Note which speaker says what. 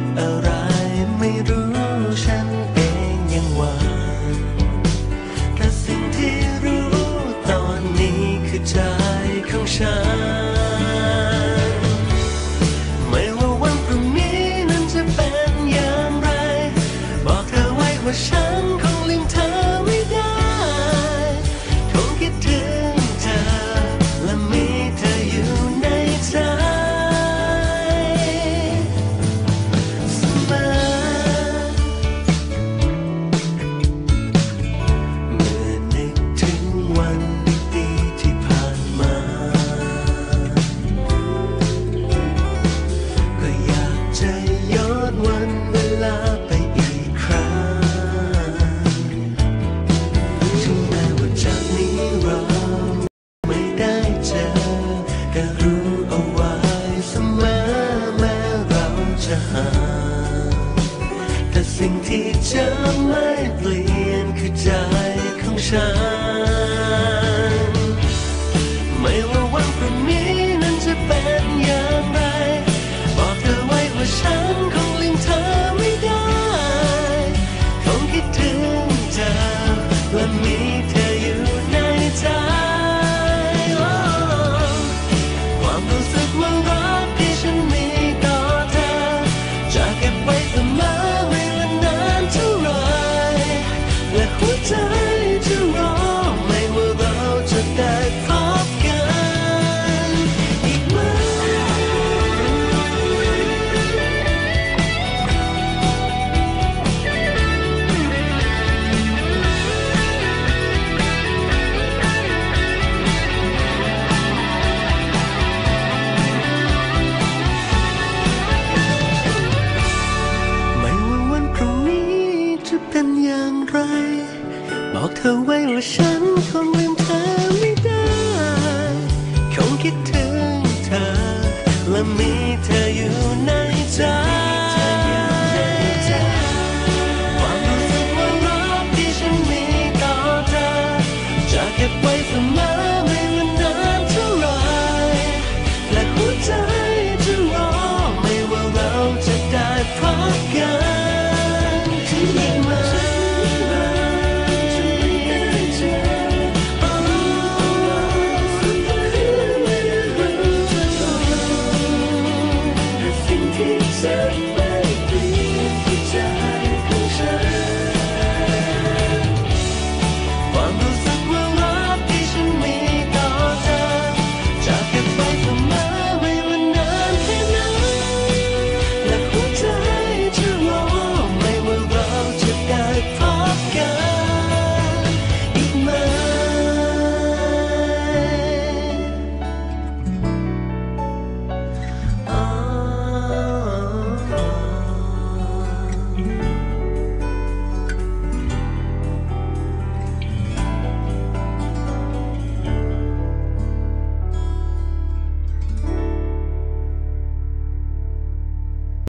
Speaker 1: กอะไรไม่รู้ฉันเองยังหวานแต่สิ่งที่รู้ตอนนี้คือเธ ที่จะไม่เปลี่ยนคือใจของฉัน บอกเธอไว้ว่าฉันคงลืมเธอไม่ได้ คงคิดถึงเธอ และมีเธออยู่ในใจ and keep safe.